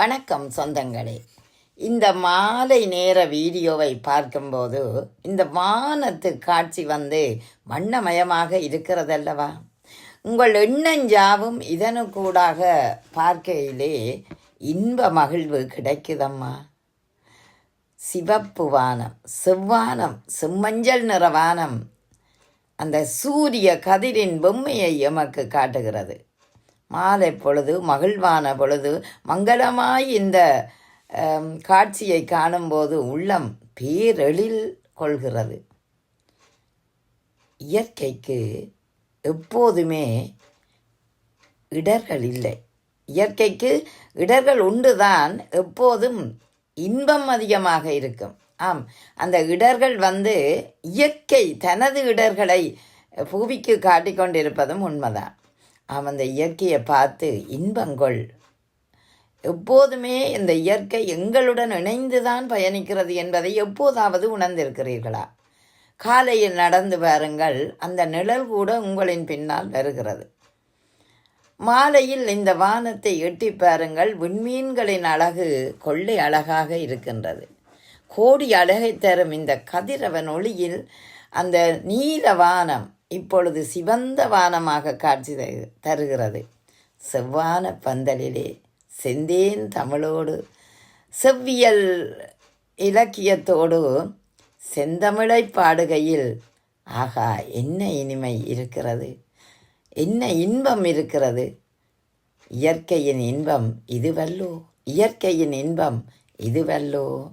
வணக்கம் சொந்தங்களே. இந்த மாலை நேர வீடியோவை பார்க்கும்போது இந்த வானத்து காட்சி வந்து வண்ணமயமாக இருக்கிறதல்லவா? உங்கள் எண்ணஞ்சாவும் இதனுக்கூடாக பார்க்கையிலே இன்ப மகிழ்வு கிடைக்குதம்மா. சிவப்பு வானம் செவ்வானம் செம்மஞ்சள் நிற வானம் அந்த சூரிய கதிரின் பொம்மையை எமக்கு காட்டுகிறது. மாலை பொழுது மகிழ்வான பொழுது மங்களமாய் இந்த காட்சியை காணும்போது உள்ளம் பேரெழில் கொள்கிறது. இயற்கைக்கு எப்போதுமே இடர்கள் இல்லை. இயற்கைக்கு இடர்கள் உண்டுதான் எப்போதும் இன்பம் அதிகமாக இருக்கும். ஆம் அந்த இடர்கள் வந்து இயற்கை தனது இடர்களை பூமிக்கு காட்டிக்கொண்டிருப்பதும் உண்மைதான். அவன் அந்த இயற்கையை பார்த்து இன்பங்கொள் எப்போதுமே இந்த இயற்கை எங்களுடன் இணைந்துதான் பயணிக்கிறது என்பதை எப்போதாவது உணர்ந்திருக்கிறீர்களா? காலையில் நடந்து பாருங்கள் அந்த நிழல் கூட உங்களின் பின்னால் வருகிறது. மாலையில் இந்த வானத்தை எட்டி பாருங்கள் விண்மீன்களின் அழகு கொள்ளை அழகாக இருக்கின்றது. கோடி அழகை தரும் இந்த கதிரவன் ஒளியில் அந்த நீல வானம் இப்பொழுது சிவந்த வானமாக காட்சி தரு- தருகிறது. செவ்வான பந்தலிலே செந்தேன் தமிழோடு செவ்வியல் இலக்கியத்தோடு செந்தமிழை பாடுகையில் ஆகா என்ன இனிமை இருக்கிறது? என்ன இன்பம் இருக்கிறது? இயற்கையின் இன்பம் இதுவல்லோ? இயற்கையின் இன்பம் இதுவல்லோ?